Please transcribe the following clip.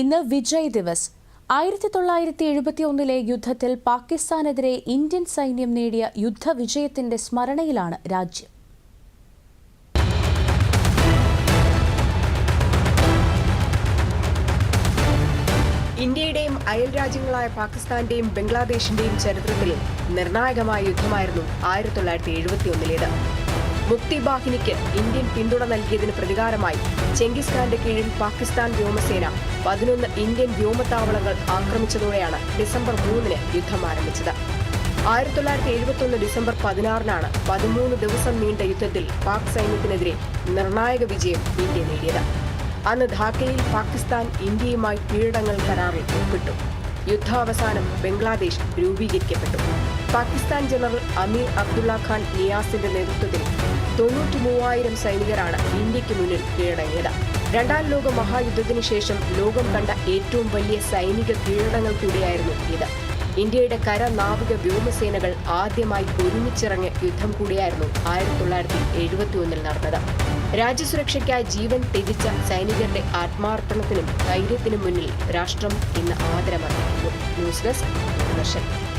ഇന്ന് വിജയ് ദിവസ്. ആയിരത്തി തൊള്ളായിരത്തി എഴുപത്തിയൊന്നിലെ യുദ്ധത്തിൽ പാകിസ്ഥാനെതിരെ ഇന്ത്യൻ സൈന്യം നേടിയ യുദ്ധവിജയത്തിന്റെ സ്മരണയിലാണ് രാജ്യം. ഇന്ത്യയുടെയും അയൽ രാജ്യങ്ങളായ പാകിസ്ഥാന്റെയും ബംഗ്ലാദേശിന്റെയും ചരിത്രത്തിൽ നിർണായകമായ യുദ്ധമായിരുന്നു ആയിരത്തി തൊള്ളായിരത്തി എഴുപത്തിയൊന്നിലേത് മുക്തി ബാഹിനിക്ക് ഇന്ത്യൻ പിന്തുണ നൽകിയതിന് പ്രതികാരമായി ചെങ്കിസ് ഖാന്റെ കീഴിൽ പാകിസ്ഥാൻ വ്യോമസേന പതിനൊന്ന് ഇന്ത്യൻ വ്യോമത്താവളങ്ങൾ ആക്രമിച്ചതോടെയാണ് ഡിസംബർ മൂന്നിന് യുദ്ധം ആരംഭിച്ചത്. ആയിരത്തി തൊള്ളായിരത്തി എഴുപത്തൊന്ന് ഡിസംബർ പതിനാറിനാണ് പതിമൂന്ന് ദിവസം നീണ്ട യുദ്ധത്തിൽ പാക് സൈന്യത്തിനെതിരെ നിർണായക വിജയം ഇന്ത്യ നേടിയത്. അന്ന് ധാക്കയിൽ പാകിസ്ഥാൻ ഇന്ത്യയുമായി കീഴടങ്ങൽ കരാറിൽ ഒപ്പിട്ടു. യുദ്ധാവസാനം ബംഗ്ലാദേശ് രൂപീകരിക്കപ്പെട്ടു. പാകിസ്ഥാൻ ജനറൽ അമീർ അബ്ദുള്ള ഖാൻ നിയാസിന്റെ നേതൃത്വത്തിൽ തൊണ്ണൂറ്റി മൂവായിരം സൈനികരാണ് ഇന്ത്യയ്ക്ക് മുന്നിൽ കീഴടങ്ങിയത്. രണ്ടാം ലോക മഹായുദ്ധത്തിനു ശേഷം ലോകം കണ്ട ഏറ്റവും വലിയ സൈനിക കീഴടങ്ങൾ കൂടിയായിരുന്നു ഇത്. ഇന്ത്യയുടെ കര നാവിക വ്യോമസേനകൾ ആദ്യമായി ഒരുമിച്ചിറങ്ങിയ യുദ്ധം കൂടിയായിരുന്നു ആയിരത്തി തൊള്ളായിരത്തി എഴുപത്തി ഒന്നിൽ നടന്നത്. രാജ്യസുരക്ഷയ്ക്കായി ജീവൻ ത്യജിച്ച സൈനികരുടെ ആത്മാർപ്പണത്തിനും ധൈര്യത്തിനും മുന്നിൽ രാഷ്ട്രം ഇന്ന് ആദരമർപ്പിക്കുന്നു. News desk Doordarshan.